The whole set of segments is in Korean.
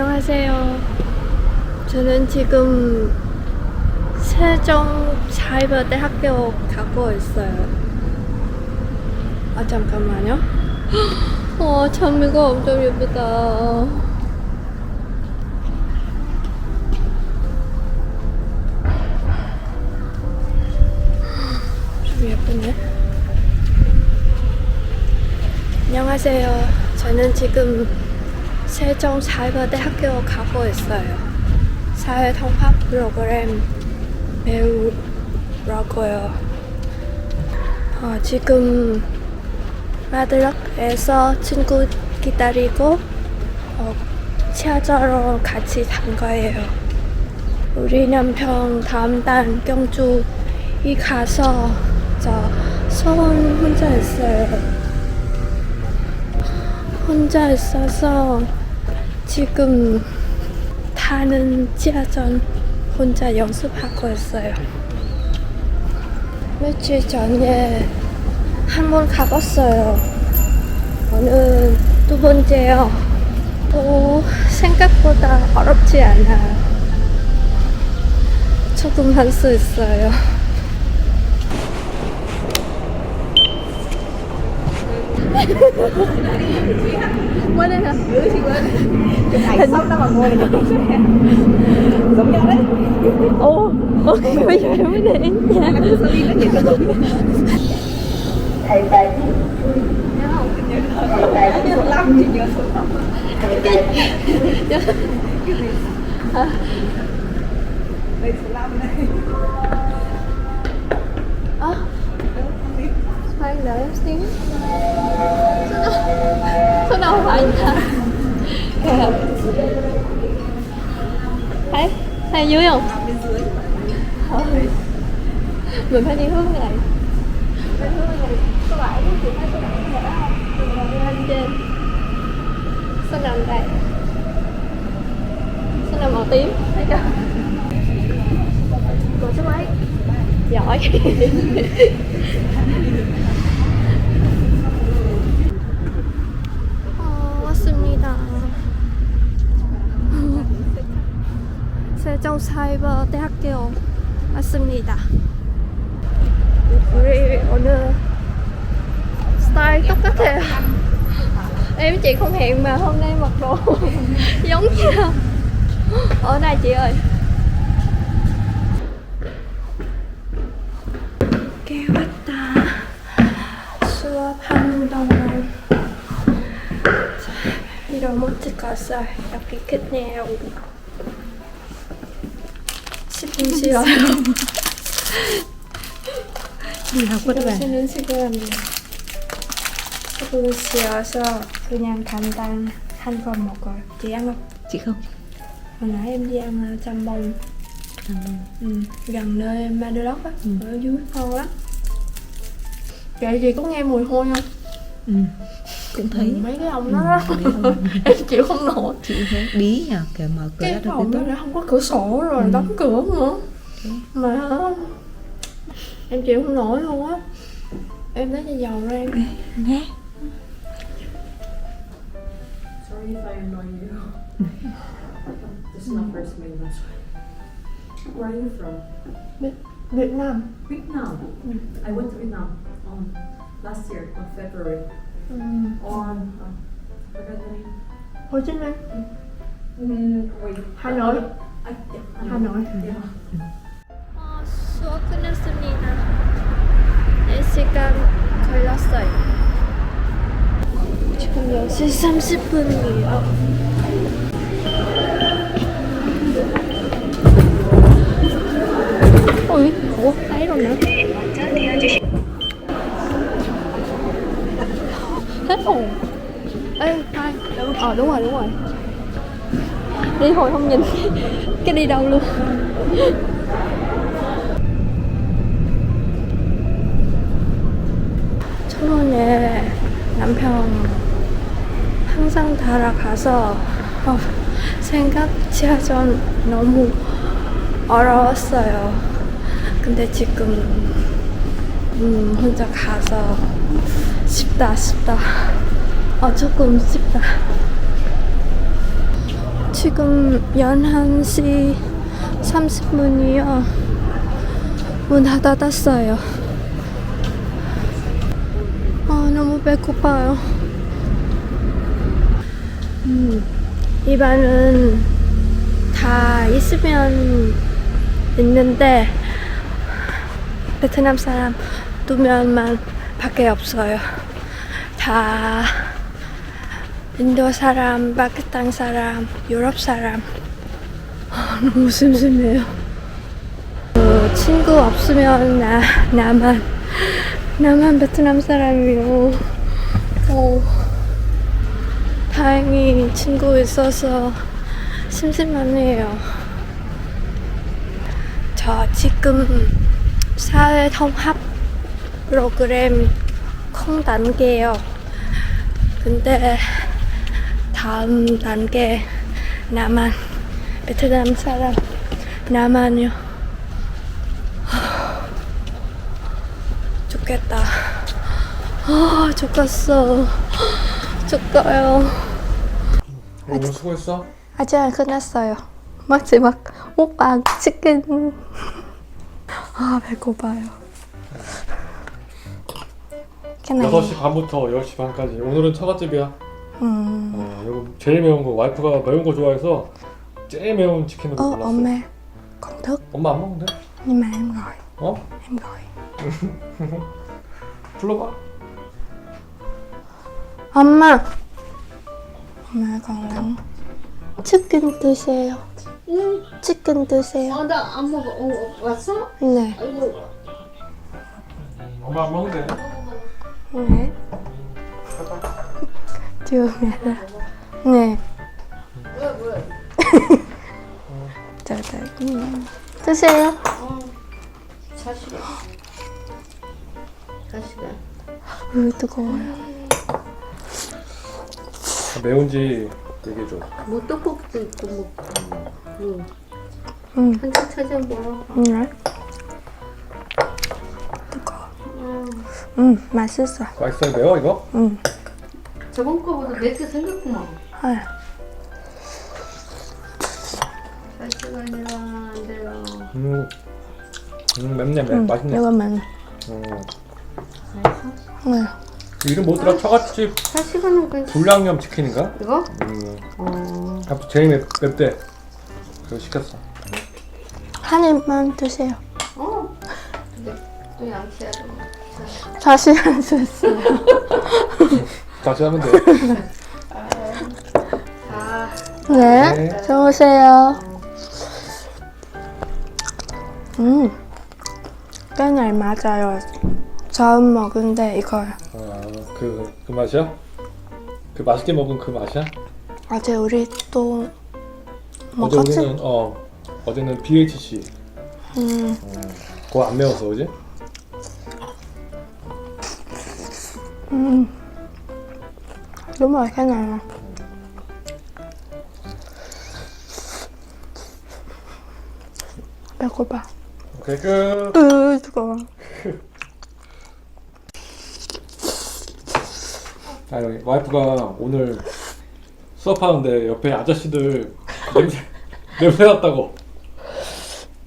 안녕하세요. 저는 지금 세종 사이버대 학교 가고 있어요. 아 잠깐만요. 와 장미가 엄청 예쁘다. 좀 예쁘네. 안녕하세요. 저는 지금 세종 사이버대학교 가고 있어요. 사회통합 프로그램 배우라고요. 어, 지금 마드락에서 친구 기다리고 어, 찾아러 같이 간 거예요. 우리 남편 다음 달 경주에 가서 저 서울 혼자 있어요. 혼자 있어서 지금 타는 지하철 혼자 연습하고 있어요. 며칠 전에 한 번 가봤어요. 오늘 두 번째요. 또 생각보다 어렵지 않아요. 조금 할 수 있어요. quên đi hả? Ừ chị quên. Hình. xong tao mà ngồi này giống nhau đấy. Ô ok bây giờ mới để ý nha. Thầy tài thầy tài lắm chị nhớ thầy tài đây số lắm đây khoan đợi em xíu. sao đâu? Số phải nha. Kìa. Thấy, thấy dưới không? bên dưới Thôi. Mình phải đi hướng này. Phải hướng này. Có phải chị thấy có phải này đó không? Rồi đi lên trên. sao nằm đây. sao nằm màu tím. Thấy chưa? Còn số mấy? Giỏi. 세종 사이버 대학교 왔습니다. 우리 오늘 스타일 똑같아요. Em chị không hẹn mà hôm nay mặc đồ giống nhau. Ở đây chị ơi. 깨 왔다. 수업하는 동안 이런 멋진 것을 여기 끝내요. 10분 쉬어요. đi học quá các bạn 쉬는 시간이에요. 10분 쉬어서 그냥 간단 한 번 먹어요. chị ăn không? chị không Hồi nãy em đi ăn uh, chăm bông ừ, gần nơi Madelock á, Ừ. ở dưới ngon lắm. Vậy chị có nghe mùi hôi không? ừ. Cũng thấy mấy cái ông Ừ, đó đó. ông. em chịu không nổi. chị thấy bí nhỉ kìa mở cửa cái được phòng cái đó đã không có cửa sổ rồi Ừ. đóng cửa nữa. Thế. mà em chịu không nổi luôn á. Em lấy chai dầu ra em. Nhé. Sorry if I annoy you. This is my first meal that's why. Where are you from? Việt Nam. Vietnam. I went to Vietnam on last year on February. Ừ. on uh, I forgot the name Hồ Chí Minh mm, wait Hà Nội I, yeah, Hà Nội yeah. 어, 수업 끝났습니다 4시간 걸렸어요 지금 6시 30분이에요 ôi ủa thấy rồi nữa hết ờ đúng rồi đúng rồi đi hồi không nhìn cái đi đâu luôn 초원에 남편 항상 따라가서 어, 생각 지하 전 너무 어려웠어요. 근데 지금 음, 혼자 가서 쉽다 쉽다. 어 조금 쉽다. 지금 11시 30분이요. 문 다 닫았어요. 아, 너무 배고파요. 음, 입안은 다 있으면 있는데 베트남 사람 두 명만 밖에 없어요. 다 인도 사람, 파키스탄 사람, 유럽 사람. 아, 너무 심심해요. 어, 친구 없으면 나 나만 나만 베트남 사람이요. 어, 다행히 친구 있어서 심심하네요. 저 지금 사회 통합 프로그램 콩 단계요. 근데 다음 단계 나만 베트남 사람 나만요. 하, 죽겠다. 아 죽겠어. 죽어요. 오늘 수고했어. 아직 안 끝났어요. 마지막 먹방 치킨. 아 배고파요. Cái này 6시 반부터 10시 반까지. 오늘은 처갓집이야. 음. 어, 이거 제일 매운 거 와이프가 매운 거 좋아해서 제일 매운 치킨으로 골랐어. 엄마 con thức 엄마 안 먹는데? nhưng mà em gọi 어? em gọi 불러봐. 엄마 엄마 nắng 치킨 드세요 치킨 드세요 어, 나 안 먹어. 어, 왔어? 네 아이고. 엄마 안 먹는데? 네 chưa mẹ trời trời ừ. 드세요 자식아. 자식아. 으 뜨거워요 매운지 얘기해줘. 뭐 떡볶이도 있고 뭐. 뭐. 응 한장 찾아봐. 네 뜨거워 음. 응 맛있어 맛있어요? 매워 이거? 응 저번 거보다 맵게 생겼구만. 아, 자식아 아니라 안 돼요. 음, 음 맵네 맵. 응 맛있네. 이거 만 음. 네 이름 뭐더라? 처갓집 자식아는 그 불량염 치킨인가? 이거? 음. 어. 아무튼 제일 맵, 맵대. 그거 시켰어. 한 입만 드세요 어. 근데 또 양치하자. 다시 안 줬어요 다시 하면 돼. 아. 네 네. 좋으세요 음 này 맞아요 처음 먹은데 이거 아, 그, 그 맛이야? 그 맛있게 먹은 그 맛이야? 어제 우리 또 어제 먹었지? 우리는 어 어제는 BHC 음, 어, 그거 안 매웠어 그지? 음. Này nè. 배고파 오케이 끝 으 뜨거워 아니 와이프가 오늘 수업하는데 옆에 아저씨들 냄새 냄새 났다고.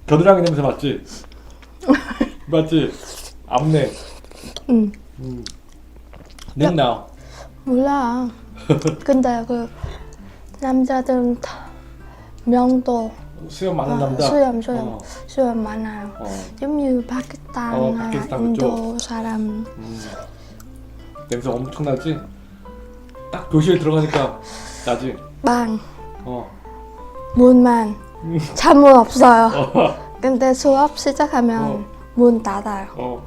겨드랑이 냄새 맞지? 맞지? 앞내. 응. 음. 냉나 몰라 근데 그 남자들은 다 명도 수염 많은 아, 남자 수염 수염 어, 수염 많아요 어. giống như Pakistan 어, 파키스탄 Indo 사람 음. 냄새 엄청 나지? 딱 교실 들어가니까 나지? 방 어. 문만 음. 잠은 없어요 어. 근데 수업 시작하면 어. 문 닫아요 어.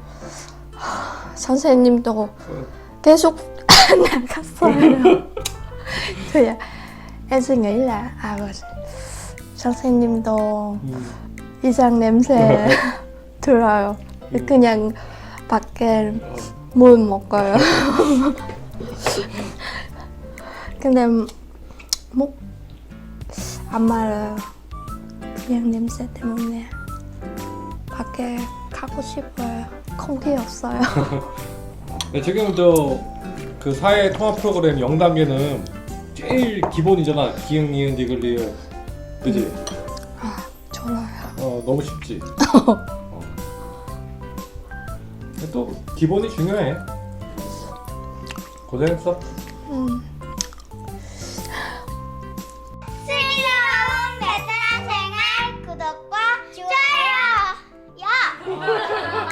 선생님도 어. 계속 나갔어요. em suy nghĩ là à 선생님도 음. 이상 냄새 들어요. 음. 그냥 밖에 어. 문 먹어요. 근데 목안 말아요. 그냥 냄새 때문에 밖에 가고 싶어요. 공기 없어요. 네, 지금 저 그 사회 통합 프로그램 0단계는 제일 기본이잖아. 기응, 니은, 니글, 리을. 그지? 음. 아, 졸아요. 어, 너무 쉽지? 어. 또 기본이 중요해. 고생했어. 음. 슬기로운 베테랑 생활 구독과 좋아요. 야! 아.